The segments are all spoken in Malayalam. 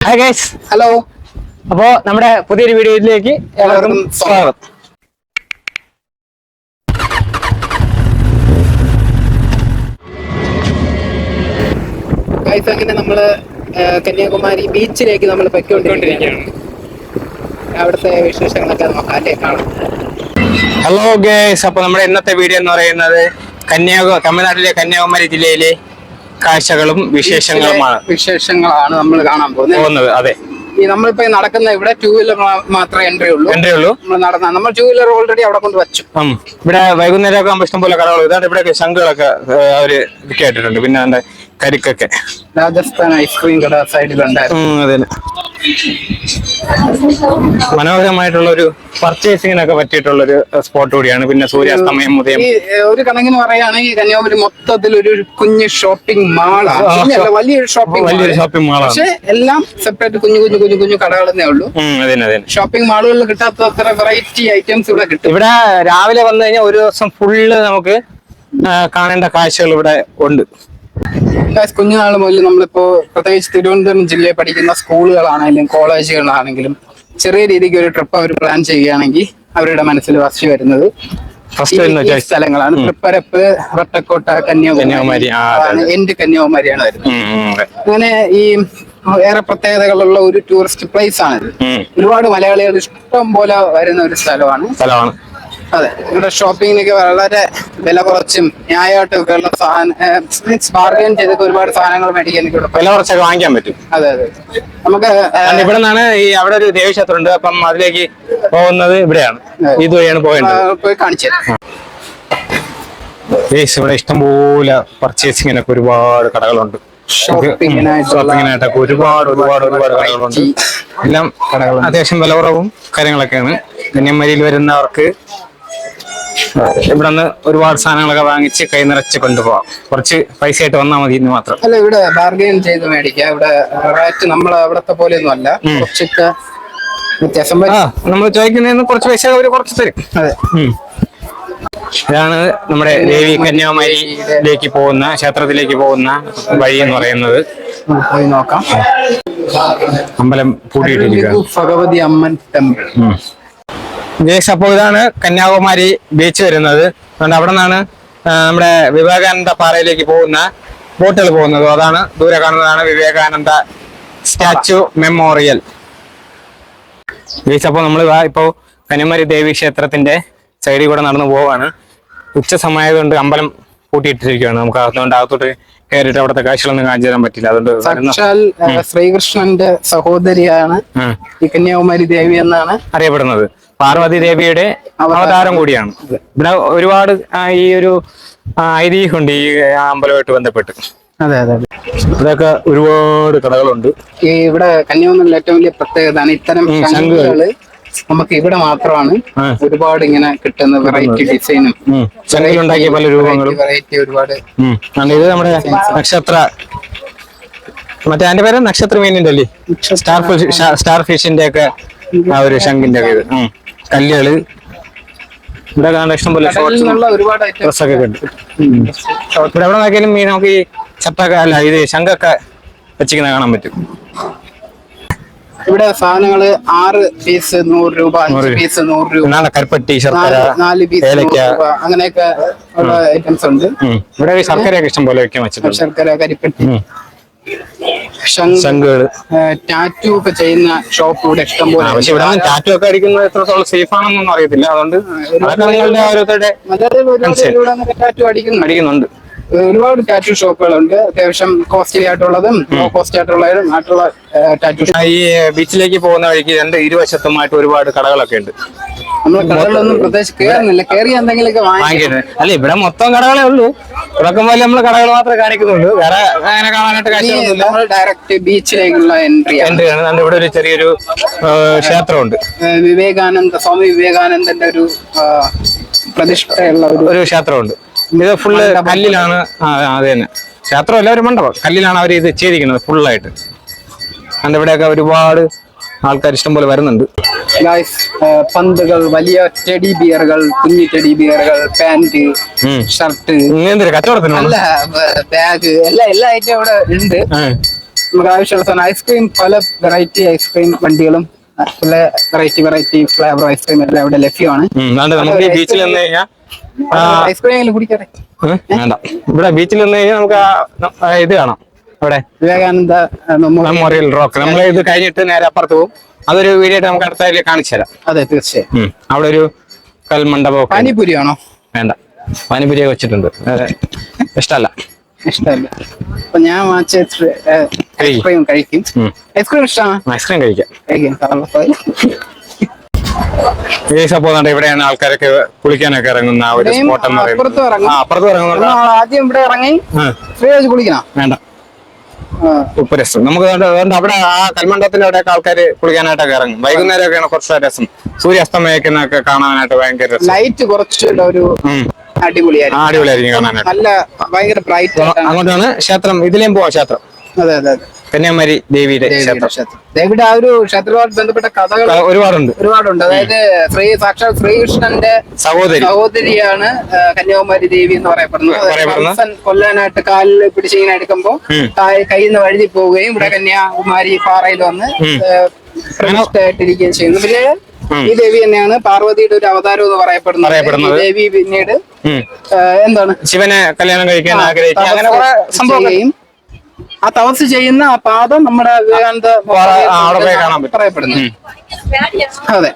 ഹായ് ഗൈസ് ഹലോ അപ്പോ നമ്മുടെ പുതിയൊരു വീഡിയോയിലേക്ക് എല്ലാവർക്കും സ്വാഗതം. ഗൈസ് അങ്ങനെ നമ്മൾ കന്യാകുമാരി ബീച്ചിലേക്ക് നമ്മൾ പൊയ്ക്കൊണ്ടിരിക്കുകയാണ്. അവിടുത്തെ വിശേഷങ്ങളൊക്കെ നോക്കാം അല്ലേ കാണാം. ഹലോ ഗൈസ് അപ്പൊ നമ്മുടെ ഇന്നത്തെ വീഡിയോ എന്ന് പറയുന്നത് കന്യാകുമാരി തമിഴ്നാട്ടിലെ കന്യാകുമാരി ജില്ലയിലെ കാഴ്ചകളും വിശേഷങ്ങളുമാണ്. വിശേഷങ്ങളാണ് നമ്മൾ കാണാൻ പോകുന്നത്. അതെ. ഈ നമ്മളിപ്പോ നടക്കുന്ന ഇവിടെ ടൂ വീലർ മാത്രമേ എൻട്രി ഉള്ളൂ. എൻട്രി ഉള്ളൂ. നമ്മൾ നടന്ന നമ്മൾ ടൂ വീലർ ഓൾറെഡി അവിടെ കൊണ്ട് വച്ചു. ഇവിടെ വൈകുന്നേരം ഒക്കെ ആകുമ്പോൾ ഇഷ്ടംപോലെ കടകൾ ഇതാണ് ഇവിടെ ശംഖുകളൊക്കെ അവർ കേട്ടിട്ടുണ്ട്. പിന്നെ അതിന്റെ കരിക്കൊക്കെ. രാജസ്ഥാൻ ഐസ്ക്രീം കട സൈഡിലുണ്ടായിരുന്നു. അതെ മനോഹരമായിട്ടുള്ള ഒരു പർച്ചേസിങ്ങിനൊക്കെ പറ്റിയിട്ടുള്ള ഒരു സ്പോട്ട് കൂടിയാണ്. പിന്നെ സൂര്യാസ്തമയം ഉദയം. ഒരു കണക്കിന് പറയുകയാണെങ്കിൽ കന്യാകുമാരി മൊത്തത്തിൽ ഒരു കുഞ്ഞു ഷോപ്പിംഗ് മാളാണ് വലിയൊരു ഷോപ്പിംഗ് വലിയൊരു ഷോപ്പിംഗ് മാളാണ് പക്ഷെ എല്ലാം സെപ്പറേറ്റ് കുഞ്ഞു കുഞ്ഞു കുഞ്ഞു കുഞ്ഞു കടകളെന്നേ ഉള്ളൂ. ഷോപ്പിംഗ് മാളുകളിൽ കിട്ടാത്ത അത്ര വെറൈറ്റി ഐറ്റംസ് ഇവിടെ കിട്ടും. ഇവിടെ രാവിലെ വന്നു കഴിഞ്ഞാൽ ഒരു ദിവസം ഫുള്ള് നമുക്ക് കാണേണ്ട കാഴ്ചകൾ ഇവിടെ ഉണ്ട്. കുഞ്ഞുനാൾ മുതൽ നമ്മളിപ്പോ പ്രത്യേകിച്ച് തിരുവനന്തപുരം ജില്ലയിൽ പഠിക്കുന്ന സ്കൂളുകളാണെങ്കിലും കോളേജുകളാണെങ്കിലും ചെറിയ രീതിക്ക് ഒരു ട്രിപ്പ് അവർ പ്ലാൻ ചെയ്യുകയാണെങ്കിൽ അവരുടെ മനസ്സിൽ വസി വരുന്നത്. സ്ഥലങ്ങളാണ്. തൃപ്പരപ്പ് വട്ടക്കോട്ട കന്യാകുമാരി. എന്റെ കന്യാകുമാരിയാണ് വരുന്നത്. അങ്ങനെ ഈ ഏറെ പ്രത്യേകതകളുള്ള ഒരു ടൂറിസ്റ്റ് പ്ലേസ് ആണ്. ഒരുപാട് മലയാളികൾ ഇഷ്ടം പോലെ വരുന്ന ഒരു സ്ഥലമാണ്. സ്ഥലമാണ്. അതെ ഇവിടെ ഷോപ്പിങ്ങിനൊക്കെ വളരെ വില കുറച്ചും ന്യായമായിട്ടൊക്കെ ഉള്ള സാധനം ബാർഗൈൻ ചെയ്തൊക്കെ ഒരുപാട് സാധനങ്ങൾ മേടിക്കാൻ ഇവിടെ വില കുറച്ചൊക്കെ വാങ്ങിക്കാൻ പറ്റും. അതെ അതെ. നമുക്ക് കാരണം ഇവിടെ നിന്നാണ് ഈ അവിടെ ഒരു ദേവീക്ഷേത്രം ഉണ്ട് അപ്പം അതിലേക്ക് പോകുന്നത് ഇവിടെയാണ്. ഇതുവഴിയാണ് ആ, പോകേണ്ടത് പോയി കാണിച്ചു തരാം. ഏസ് ഇവിടെ ഇഷ്ടംപോലെ പർച്ചേസിങ്ങിനൊക്കെ ഒരുപാട് കടകളുണ്ട്. ഷോപ്പിങ്ങിനായിട്ടുള്ള ഷോപ്പിങ്ങിനായിട്ടൊക്കെ ഒരുപാട് ഒരുപാട് ഒരുപാട് കടകളുണ്ട്. എല്ലാം കടകളുണ്ട്. അത്യാവശ്യം വില കുറവും കാര്യങ്ങളൊക്കെയാണ് കന്യാകുമാരിയിൽ വരുന്നവർക്ക് ഇവിടെ നിന്ന് ഒരുപാട് സാധനങ്ങളൊക്കെ വാങ്ങിച്ച് കൈ നിറച്ച് കൊണ്ടുപോകാം കുറച്ച് പൈസ ആയിട്ട് വന്നാൽ മതി എന്ന് മാത്രം. അല്ല ഇവിടെ ബാർഗെയിൻ ചെയ്ത് മേടിക്കാം. ഇവിടെ റേറ്റ് നമ്മൾ അവിടത്തെ പോലെയൊന്നും അല്ല. കുറച്ചൊക്കെ വ്യത്യാസം നമ്മൾ ചോദിക്കുന്നതിന് കുറച്ച് പൈസ അവർ കുറച്ച് തരും. അതെ. ഇതാണ് നമ്മുടെ ദേവി കന്യാകുമാരിയിലേക്ക് പോകുന്ന ക്ഷേത്രത്തിലേക്ക് പോകുന്ന വഴി എന്ന് പറയുന്നത്. പോയി നോക്കാം. അമ്പലം പൂട്ടിയിട്ടിരിക്കുക ഭഗവതി അമ്മൻ ടെമ്പിൾ. ജേസ് അപ്പോൾ ഇതാണ് കന്യാകുമാരി ബീച്ച് വരുന്നത്. അതുകൊണ്ട് അവിടെ നിന്നാണ് നമ്മുടെ വിവേകാനന്ദ പാറയിലേക്ക് പോകുന്ന ബോട്ടുകൾ പോകുന്നത്. അതാണ് ദൂരെ കാണുന്നതാണ് വിവേകാനന്ദ സ്റ്റാച്ചു മെമ്മോറിയൽ. ജേസ് അപ്പോൾ നമ്മൾ ഇപ്പോൾ കന്യാകുമാരി ദേവി ക്ഷേത്രത്തിന്റെ സൈഡിൽ കൂടെ നടന്നു പോവാണ്. ഉച്ച സമയമായതുകൊണ്ട് അമ്പലം പൂട്ടിയിട്ടിരിക്കുകയാണ്. നമുക്ക് അതുകൊണ്ട് അകത്തോട്ട് കയറിയിട്ട് അവിടുത്തെ കാഴ്ചകളൊന്നും കാണിച്ചു തരാൻ പറ്റില്ല. അതുകൊണ്ട് ശ്രീകൃഷ്ണന്റെ സഹോദരിയാണ് ഈ കന്യാകുമാരി ദേവി എന്നാണ് അറിയപ്പെടുന്നത്. പാർവതി ദേവിയുടെ അവതാരം കൂടിയാണ്. ഇവിടെ ഒരുപാട് ഈ ഒരു ഐതിഹ്യമുണ്ട് ഈ അമ്പലമായിട്ട് ബന്ധപ്പെട്ട്. അതെ അതെ ഇവിടെയൊക്കെ ഒരുപാട് കടകളുണ്ട്. ഈ ഇവിടെ കന്യാകുമാരിയിൽ ഏറ്റവും വലിയ പ്രത്യേകതയാണ് ഇത്തരം ശംഖുകൾ നമുക്ക് ഇവിടെ മാത്രമാണ്. ഒരുപാട് ഇങ്ങനെ കിട്ടുന്ന വെറൈറ്റി ഡിസൈനും ചെറിയ ഉണ്ടാക്കിയ പല രൂപങ്ങളും. വെറൈറ്റി ഒരുപാട് ഇത് നമ്മുടെ നക്ഷത്ര മറ്റേ അതിന്റെ പേര് നക്ഷത്ര മീനിന്റെ അല്ലേ? സ്റ്റാർ ഫിഷ് സ്റ്റാർ ഫിഷിന്റെ ഒക്കെ ആ ഒരു ശംഖിന്റെ ഒക്കെ ഇത്. കല്ലുകൾ. ഇവിടെ കാണാൻ ഇഷ്ടം പോലെ ഡ്രസ്സൊക്കെ ഉണ്ട്. ഇവിടെ എവിടെ നോക്കിയാലും മീൻ നമുക്ക് ഈ ചത്തൊക്കെ അല്ല ഇത് ശംഖൊക്കെ വെച്ചിരിക്കുന്ന കാണാൻ പറ്റും. ഇവിടെ സാധനങ്ങൾ ആറ് പീസ് നൂറ് രൂപ അഞ്ച് പീസ് നൂറ് രൂപ. നാളെ കരുപ്പട്ടി ശർക്കര നാല് പീസ് രൂപ. അങ്ങനെയൊക്കെ ഉള്ള ഐറ്റംസ് ഉണ്ട്. ഇവിടെ ശർക്കര ശർക്കരയൊക്കെ ഇഷ്ടം പോലെ വെക്കാൻ വെച്ചിട്ടുണ്ട്. ശർക്കര കരിപ്പെട്ടി. ഉം. ശംഖ് ടാറ്റു ഒക്കെ ചെയ്യുന്ന ഷോപ്പ് ഇവിടെ ഇഷ്ടം പോലെ പക്ഷെ ഇവിടെ ടാറ്റു ഒക്കെ അടിക്കുന്നത് എത്രത്തോളം സേഫ് ആണെന്നൊന്നും അറിയത്തില്ല അതുകൊണ്ട് ഓരോരുത്തരുടെ ടാറ്റു അടിക്കുന്നു അടിക്കുന്നുണ്ട് ഒരുപാട് ടാറ്റു ഷോപ്പുകളുണ്ട് അത്യാവശ്യം കോസ്റ്റ്ലി ആയിട്ടുള്ളതും ലോ കോസ്റ്റ് ആയിട്ടുള്ളതും ആയിട്ടുള്ള ടാറ്റു ഈ ബീച്ചിലേക്ക് പോകുന്ന വഴിക്ക് രണ്ട് ഇരുവശത്തുമായിട്ട് ഒരുപാട് കടകളൊക്കെ ഉണ്ട്. നമ്മൾ കടകളൊന്നും പ്രത്യേകിച്ച് കയറുന്നില്ല കയറി എന്തെങ്കിലുമൊക്കെ വാങ്ങിക്കും. വാങ്ങിക്കുന്നത് അല്ല ഇവിടെ മൊത്തം കടകളേ ഉള്ളൂ. തുടക്കം പോലെ നമ്മൾ കടകൾ മാത്രമേ കാണിക്കുന്നുള്ളൂ. വേറെ അങ്ങനെ കാണാനായിട്ട് കാഴ്ചകളൊന്നുമില്ല. നമ്മൾ ഡയറക്റ്റ് ബീച്ചിലേക്കുള്ള എൻട്രി എൻട്രി ആണ്. നമ്മുടെ ഇവിടെ ഒരു ചെറിയൊരു ക്ഷേത്രമുണ്ട്. വിവേകാനന്ദ സ്വാമി വിവേകാനന്ദന്റെ ഒരു പ്രതിഷ്ഠയുള്ള ഒരു ക്ഷേത്രമുണ്ട്. ഇത് ഫുള്ള് കല്ലിലാണ്. അത് തന്നെ. ക്ഷേത്രമല്ല ഒരു മണ്ഡപം. കല്ലിലാണ് അവർ ഇത് ചെയ്തിരിക്കുന്നത് ഫുള്ളായിട്ട് അതിന്റെ ഇവിടെയൊക്കെ ഒരുപാട് ആൾക്കാർ ഇഷ്ടം പോലെ വരുന്നുണ്ട്. ഗായ്സ് പന്തുകൾ വലിയ ടെഡി ബിയറുകൾ കുഞ്ഞു ടെഡി ബിയറുകൾ പാന്റ് ഷർട്ട് ഇങ്ങനെന്തൊരു കച്ചവടത്തിന് കച്ചവടത്തിനാണ് അല്ല ബാഗ് എല്ലാ എല്ലാ ഐറ്റം ഇവിടെ ഉണ്ട്. നമുക്ക് ആവശ്യമുള്ള സാധനം ഐസ്ക്രീം പല വെറൈറ്റി ഐസ്ക്രീം വണ്ടികളും. പല വെറൈറ്റി വെറൈറ്റി ഫ്ലേവർ ഐസ്ക്രീം എല്ലാം ഇവിടെ ലഭ്യമാണ്. ബീച്ചിൽ വേണ്ട. ഇവിടെ ബീച്ചിൽ നിന്ന് കഴിഞ്ഞാൽ നമുക്ക് ഇത് കാണാം. അവിടെ. വിവേകാനന്ദ മെമ്മോറിയൽ. റോക്ക്. നമ്മൾ ഇത് കഴിഞ്ഞിട്ട് നേരെ അപ്പുറത്ത് പോകും. അതൊരു വീഡിയോ ആയിട്ട് നമുക്ക് അടുത്ത കാണിച്ചു തരാം. അതെ തീർച്ചയായും. അവിടെ ഒരു കൽമണ്ഡപം. പാനിപൂരി ആണോ? വേണ്ട. പാനിപുരിയൊക്കെ വെച്ചിട്ടുണ്ട്. ഇഷ്ടമല്ല ഇഷ്ടമല്ല അപ്പൊ ഞാൻ ഐസ്ക്രീം കഴിക്കും. ഐസ്ക്രീം ഇഷ്ടമാണ്? ഐസ്ക്രീം കഴിക്കാം. കഴിക്കും. കറളപ്പായി. പോകുന്നുണ്ട് ഇവിടെയാണ് ആൾക്കാരൊക്കെ കുളിക്കാനൊക്കെ ഇറങ്ങുന്ന ആ ഒരു സ്പോട്ട് എന്ന് പറയുന്നത്. ആ അപ്പുറത്ത് ഇറങ്ങുന്നുണ്ട്. ആദ്യം ഇവിടെ ഇറങ്ങി ആ, ഫ്രീ വെച്ച് കുളിക്കണം? വേണ്ട. ഉപ്പ് രസം നമുക്ക് അതുകൊണ്ട് അതുകൊണ്ട് അവിടെ ആ കൽമണ്ഡപത്തിന്റെ അവിടെയൊക്കെ ആൾക്കാർ കുളിക്കാനായിട്ടൊക്കെ ഇറങ്ങും. വൈകുന്നേരമൊക്കെയാണ് കുറച്ച് രസം. സൂര്യാസ്തമയക്കുന്നൊക്കെ കാണാനായിട്ട് ഭയങ്കര രസം. ലൈറ്റ് കുറച്ചുകൂടെ ഒരു ഉം. അടിപൊളിയായിരിക്കും. അടിപൊളിയായിരിക്കും കാണാനായിട്ട്. നല്ല ഭയങ്കര ബ്രൈറ്റ് അങ്ങോട്ടാണ് ക്ഷേത്രം. ഇതിലേം പോവാം ക്ഷേത്രം. അതെ അതെ അതെ. കന്യാകുമാരി ദേവിയുടെ ദേവിയുടെ ആ ഒരു ക്ഷേത്രവുമായി ബന്ധപ്പെട്ട കഥകൾ ഒരുപാടുണ്ട്. ഒരുപാടുണ്ട്. അതായത് ശ്രീ സാക്ഷാത് ശ്രീകൃഷ്ണന്റെ സഹോദരി. സഹോദരിയാണ് കന്യാകുമാരി ദേവി എന്ന് പറയപ്പെടുന്നത്. കൊല്ലാനായിട്ട് കാലിൽ പിടിച്ചിങ്ങനെ എടുക്കുമ്പോ. കയ്യിൽ നിന്ന് വഴുതി പോവുകയും ഇവിടെ കന്യാകുമാരി പാറയിൽ വന്ന് പ്രതിഷ്ഠയായിട്ടിരിക്കുകയും ചെയ്യുന്നു. പിന്നെ ഈ ദേവി തന്നെയാണ് പാർവതിയുടെ ഒരു അവതാരം എന്ന് പറയപ്പെടുന്നത്. ദേവി പിന്നീട് എന്താണ്? ശിവനെ കല്യാണം കഴിക്കാൻ ആഗ്രഹിക്കുക അങ്ങനെ തപസ് കുറെ സംഭവങ്ങൾ ചെയ്യുകയും ആ തപസ് ചെയ്യുന്ന ആ പാദം നമ്മുടെ വിവേകാനന്ദ. പറയപ്പെടുന്നു. അതെ.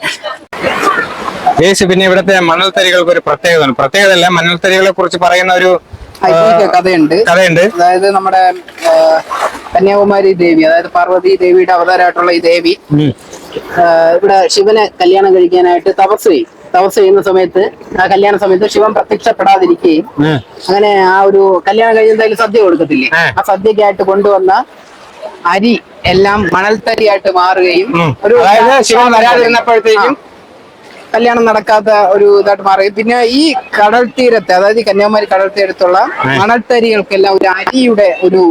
യേശു പിന്നെ ഇവിടുത്തെ മണൽത്തരികൾക്ക് ഒരു പ്രത്യേകത പ്രത്യേകതയല്ല മണൽത്തരികളെ കുറിച്ച് പറയുന്ന ഒരു കഥയുണ്ട്. കഥയുണ്ട്. അതായത് നമ്മുടെ കന്യാകുമാരി ദേവി അതായത് പാർവതി ദേവിയുടെ അവതാരമായിട്ടുള്ള ഈ ദേവി ഇവിടെ ശിവനെ കല്യാണം കഴിക്കാനായിട്ട് തപസ് ചെയ്യും. തപസ് ചെയ്യുന്ന സമയത്ത് ആ കല്യാണ സമയത്ത് ശിവൻ പ്രത്യക്ഷപ്പെടാതിരിക്കുകയും അങ്ങനെ ആ ഒരു കല്യാണം കഴിയുന്നതിൽ സദ്യ കൊടുക്കത്തില്ലേ? ആ. സദ്യക്കായിട്ട് കൊണ്ടുവന്ന അരി എല്ലാം മണൽത്തരിയായിട്ട് മാറുകയും ഒരു ശിവൻ വരാതിരുന്നപ്പോഴത്തേക്കും കല്യാണം നടക്കാത്ത ഒരു ഇതായിട്ട് മാറി പിന്നെ ഈ കടൽ തീരത്തെ അതായത് കന്യാകുമാരി കടൽ തീരത്തുള്ള മണൽത്തരികൾക്കെല്ലാം ഒരു അരിയുടെ ഒരു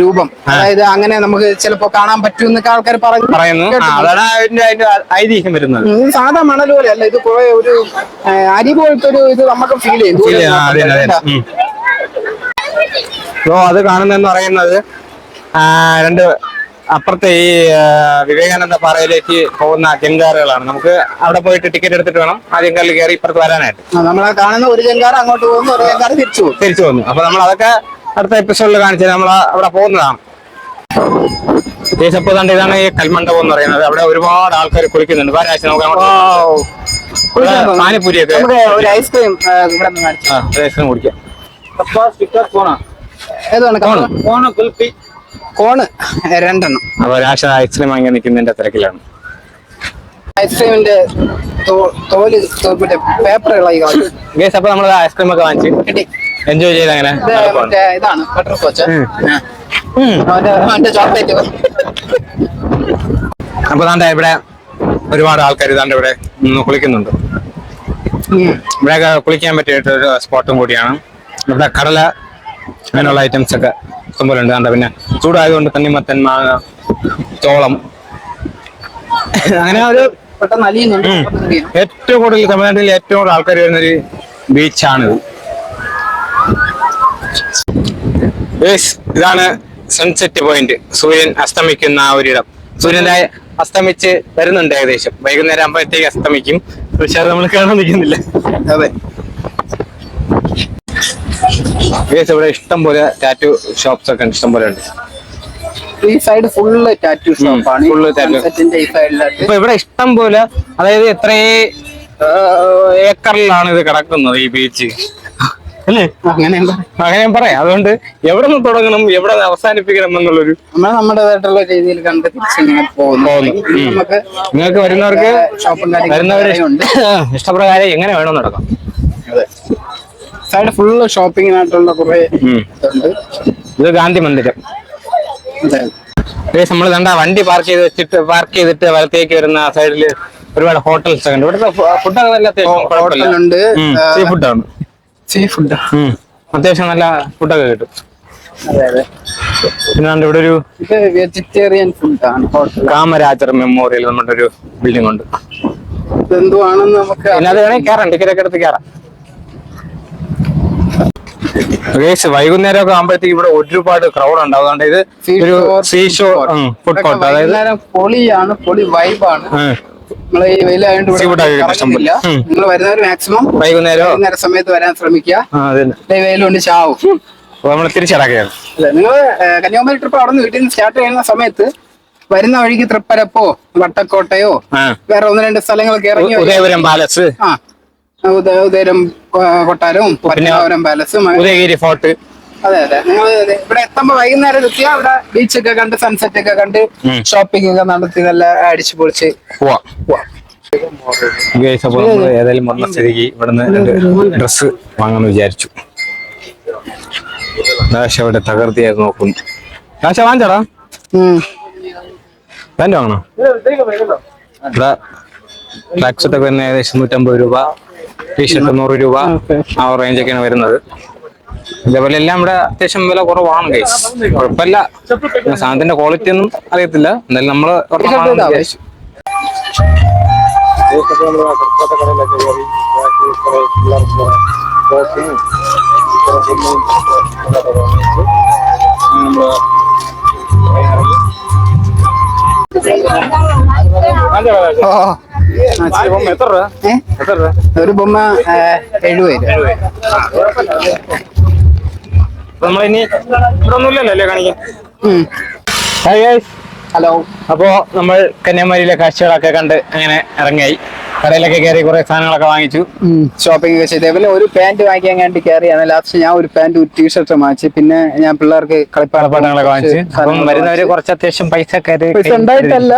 രൂപം. അതായത് അങ്ങനെ നമുക്ക് ചിലപ്പോ കാണാൻ പറ്റും ആൾക്കാർ പറഞ്ഞു. പറയുന്നു. ആ, അതാണ് അതിന്റെ അതിന്റെ ഐതിഹ്യം വരുന്നത്. സാധാ മണൽ പോലെ അല്ല ഇത് കുറെ ഒരു അരി പോലത്തെ ഒരു ഇത് നമുക്ക് ഫീൽ ചെയ്യും. ഓ അത് കാണുന്നെന്ന് പറയുന്നത് രണ്ട് അപ്പുറത്തെ ഈ വിവേകാനന്ദ പാറയിലേക്ക് പോകുന്ന ജങ്കാറുകളാണ്. നമുക്ക് അവിടെ പോയിട്ട് ടിക്കറ്റ് എടുത്തിട്ട് വേണം. ആ ജങ്കാറിൽ കയറി ഇപ്പുറത്ത് വരാനായിട്ട്. ആ, നമ്മളെ കാണുന്ന ഒരു ജങ്കാർ അങ്ങോട്ട് പോകുന്നു ഒരു ജങ്കാർ തിരിച്ചു തിരിച്ചു പോകുന്നു. അപ്പൊ നമ്മൾ അതൊക്കെ അടുത്ത എപ്പിസോഡിൽ കാണിച്ചത് നമ്മൾ അവിടെ പോകുന്നതാണ്. ദേശപ്പ് തണ്ട് ഇതാണ് ഈ കൽമണ്ഡപം എന്ന് പറയുന്നത്. അവിടെ ഒരുപാട് ആൾക്കാർ കുളിക്കുന്നുണ്ട്. വാരാഴ്ച നമുക്ക്. പാനിപ്പൂരിയൊക്കെ. ഐസ്ക്രീം ഐസ്ക്രീം കുടിക്കാം. കോണ്. രണ്ടെണ്ണം. അപ്പൊ രാശ ഐസ്ക്രീം വാങ്ങി നിൽക്കുന്നതിന്റെ തിരക്കിലാണ്. ഐസ്ക്രീമിന്റെ തോൽ പേപ്പർ ഇളകി ഗേസ് അപ്പൊ നമ്മൾ ഐസ്ക്രീം ഒക്കെ വാങ്ങിച്ച് കിട്ടി എൻജോയ് ചെയ്ത് അങ്ങനെ? മറ്റേ ഇതാണ് ബട്ടർ സ്കോച്ച് ഉം. ഉം. അവന്റെ ചോക്ലേറ്റ് അപ്പൊ താണ്ട ഇവിടെ ഒരുപാട് ആൾക്കാർ ഇതാണ്ട് ഇവിടെ കുളിക്കുന്നുണ്ട്. ഇവിടെ കുളിക്കാൻ പറ്റിയിട്ട് ഒരു സ്പോട്ടും കൂടിയാണ്. ഇവിടെ കടല അങ്ങനെയുള്ള ഐറ്റംസ് ഒക്കെ ഇഷ്ടംപോലെ ഉണ്ട് താണ്ട പിന്നെ ചൂടായതുകൊണ്ട് തണ്ണിമത്തൻ മാങ്ങ ചോളം. അങ്ങനെ ഒരു. ഏറ്റവും കൂടുതൽ തമിഴ്നാട്ടിൽ ഏറ്റവും കൂടുതൽ ആൾക്കാർ വരുന്നൊരു ബീച്ചാണിത് ഇതാണ് സൺസെറ്റ് പോയിന്റ് സൂര്യൻ അസ്തമിക്കുന്ന ആ ഒരിടം സൂര്യനെ അസ്തമിച്ച് വരുന്നുണ്ട് ഏകദേശം. വൈകുന്നേരം ആകുമ്പോഴത്തേക്ക് അസ്തമിക്കും. പക്ഷേ നമ്മൾ കാണാൻ നിൽക്കുന്നില്ല. അതെ. ഇവിടെ ഇഷ്ടം പോലെ ടാറ്റു ഷോപ്സ് ഒക്കെ ഇഷ്ടം പോലെ ഉണ്ട്. ഈ സൈഡ് ഫുള്ള് ടാറ്റു ഷോപ്പാണ് ഫുള്ള് ഈ സൈഡിലായിട്ട് ഇപ്പൊ ഇവിടെ ഇഷ്ടം പോലെ അതായത് എത്രയേ ഏക്കറിലാണ് ഇത് കിടക്കുന്നത് ഈ ബീച്ച് അല്ലേ? അങ്ങനെ എന്താ? അങ്ങനെ പറയാം. അതുകൊണ്ട് എവിടെ നിന്ന് തുടങ്ങണം എവിടെ അവസാനിപ്പിക്കണം എന്നുള്ളൊരു നമ്മൾ നമ്മുടേതായിട്ടുള്ള രീതിയിൽ കണ്ട് തിരിച്ചിങ്ങനെ പോകുന്നു. നമുക്ക് നിങ്ങൾക്ക് വരുന്നവർക്ക് വരുന്നവര് ഇഷ്ടപ്രകാരം എങ്ങനെ വേണം നടക്കാം. അതെ. സൈഡ് ഫുള്ള് ഷോപ്പിങ്ങിനായിട്ടുള്ള കുറെ. ഇതുണ്ട്. ഇത് ഗാന്ധി മന്ദിരം. നമ്മൾ കണ്ട വണ്ടി പാർക്ക് ചെയ്ത് വെച്ചിട്ട് പാർക്ക് ചെയ്തിട്ട് വലത്തേക്ക് വരുന്ന സൈഡിൽ ഒരുപാട് ഹോട്ടൽസ് ഒക്കെ ഉണ്ട്. ഇവിടുത്തെ ഫുഡൊക്കെ നല്ല ഹോട്ടലുണ്ട് സീ ഫുഡാണ് സീ ഫുഡ് അത്യാവശ്യം നല്ല ഫുഡൊക്കെ കിട്ടും. അതെ അതെ. പിന്നെ ഇവിടെ ഒരു ഇത് വെജിറ്റേറിയൻ ഫുഡാണ് ഹോട്ടൽ കാമരാജർ മെമ്മോറിയൽ നമ്മുടെ ഒരു ബിൽഡിംഗ് ഉണ്ട്. ഇതെന്തുവാണെന്ന് നമുക്ക് അത് വേണമെങ്കിൽ കയറാം ടിക്കറ്റ് ഒക്കെ എടുത്ത് കയറാം വൈകുന്നേരം ഒക്കെ ആകുമ്പോഴത്തേക്ക് ഇവിടെ ഒരുപാട് ക്രൗഡ് ഉണ്ടാവുന്നുണ്ട് ഇത് ഒരു സീഷോ ഫുഡ് കോർട്ട് അതായത് പൊളിയാണ് പൊളി വൈബാണ് നമ്മൾ ഈ വെയിലായതുകൊണ്ട് ഇവിടെ. നിങ്ങൾ വരുന്നവർ മാക്സിമം വൈകുന്നേരം വൈകുന്നേര? സമയത്ത് വരാൻ ശ്രമിക്കുക. വെയിലുണ്ട് ചാവും. നമ്മൾ തിരിച്ചടക്കുകയാണ്. അതെ നിങ്ങൾ കന്യാകുമാരി ട്രിപ്പ് അവിടെ നിന്ന് വീട്ടിൽ നിന്ന് സ്റ്റാർട്ട് ചെയ്യുന്ന സമയത്ത് വരുന്ന വഴിക്ക് തൃപ്പരപ്പോ വട്ടക്കോട്ടയോ വേറെ ഒന്ന് രണ്ട് സ്ഥലങ്ങളൊക്കെ ഇറങ്ങി. ഉദയപുരം പാലസ് ആ. ഉദയ ഉദയരം കൊട്ടാരവും പത്മനാഭപുരം പാലസും ഉദയഗിരി ഫോർട്ട് അതെ അതെ. നിങ്ങൾ ഇവിടെ എത്തുമ്പോ വൈകുന്നേരം എത്തിയ അവിടെ ബീച്ച് ഒക്കെ കണ്ട് സൺസെറ്റ് ഒക്കെ കണ്ട് ഷോപ്പിംഗ് ഒക്കെ നടത്തി നല്ല അടിച്ചു പൊളിച്ച് പോവാം. പോവാം. അപ്പോൾ നമ്മൾ ഏതായാലും വന്ന സ്ഥിതിക്ക് ഇവിടുന്ന് ഡ്രസ്സ് വാങ്ങാന്ന് വിചാരിച്ചു. ദാശ ഇവിടെ തകർത്തിയായി നോക്കുന്നു. ദാശ വാങ്ങിച്ചടാ. പാന്റ് വാങ്ങണോ? ഇവിടെ ട്രാക്ക് സെറ്റ് ഒക്കെ വരുന്ന ഏകദേശം നൂറ്റമ്പത് രൂപ ടീഷർട്ട് നൂറ് രൂപ ആ റേഞ്ചൊക്കെയാണ് വരുന്നത്. ഇതേപോലെ എല്ലാം ഇവിടെ അത്യാവശ്യം വില കുറവാണ് ഗൈസ് കുഴപ്പമില്ല. സാധനത്തിന്റെ ക്വാളിറ്റി ഒന്നും അറിയത്തില്ല. എന്തായാലും നമ്മൾ ഒരു ബൊമ്മ എഴുപത് അപ്പൊ നമ്മളിനി ഇവിടെ ഒന്നുമില്ലല്ലോ അല്ലേ കാണിക്കാൻ ഹായ് ഹലോ അപ്പോ നമ്മൾ കന്യാകുമാരിയിലെ കാഴ്ചകളൊക്കെ കണ്ട് അങ്ങനെ ഇറങ്ങിയായി കടയിലൊക്കെ കയറി കുറെ സാധനങ്ങളൊക്കെ വാങ്ങിച്ചു. ഷോപ്പിംഗ് ഒക്കെ ചെയ്ത്. പിന്നെ ഒരു പാന്റ് വാങ്ങിക്കാൻ വേണ്ടി കയറിയാണ് ലാസ്റ്റ് ഞാൻ ഒരു പാന്റ് ഒരു ടീഷർട്ട് വാങ്ങിച്ചു. പിന്നെ ഞാൻ പിള്ളേർക്ക് കളിപ്പാടപ്പാടങ്ങളൊക്കെ വാങ്ങിച്ചു. അപ്പം വരുന്നവര് കുറച്ച് അത്യാവശ്യം പൈസ പൈസ ഉണ്ടായിട്ടല്ല.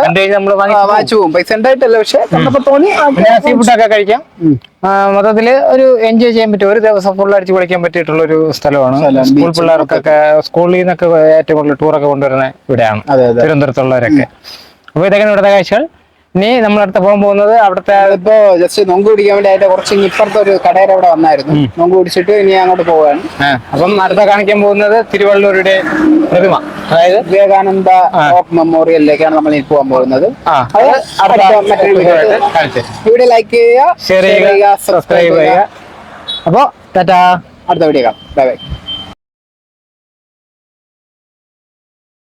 വാങ്ങിച്ചു പോകും. പൈസ ഉണ്ടായിട്ടല്ല. പക്ഷെ കണ്ടപ്പോ തോന്നി ആ, സീ ഫുഡൊക്കെ കഴിക്കാം. മൊത്തത്തിൽ ഒരു എൻജോയ് ചെയ്യാൻ പറ്റും. ഒരു ദിവസം ഫുൾ അടിച്ച് പൊളിക്കാൻ പറ്റിയിട്ടുള്ള ഒരു സ്ഥലമാണ്. സ്കൂൾ പിള്ളേർക്കൊക്കെ സ്കൂളിൽ നിന്നൊക്കെ ഏറ്റവും കൂടുതൽ ടൂറൊക്കെ കൊണ്ടുവരുന്ന ഇവിടെയാണ്. തിരുവനന്തപുരത്തുള്ളവരൊക്കെ. അപ്പൊ ഇതൊക്കെ ഇവിടുത്തെ കാഴ്ചകൾ. ഇനി നമ്മൾ അടുത്ത പോകാൻ പോകുന്നത് അവിടുത്തെ ഇപ്പോ ജസ്റ്റ് നൊങ്ക് കുടിക്കാൻ വേണ്ടി അതിന്റെ കുറച്ച് ഇപ്പുറത്തെ ഒരു കടയുടെ അവിടെ വന്നായിരുന്നു. നൊങ്ക് കുടിച്ചിട്ട് ഇനി അങ്ങോട്ട് പോവാണ്. അപ്പം അടുത്ത കാണിക്കാൻ പോകുന്നത് തിരുവള്ളൂരുടെ പ്രതിമ. അതായത് വിവേകാനന്ദ റോക്ക് മെമ്മോറിയലിലേക്കാണ് നമ്മൾ ഇനി പോകാൻ പോകുന്നത്. ഇവിടെ അത് അടുത്ത മറ്റൊരു. വീഡിയോ ലൈക്ക് ചെയ്യുക ഷെയർ ചെയ്യുക സബ്സ്ക്രൈബ് ചെയ്യുക. അപ്പോ ടാറ്റാ. അടുത്ത വീഡിയോ കാണാം. Bye bye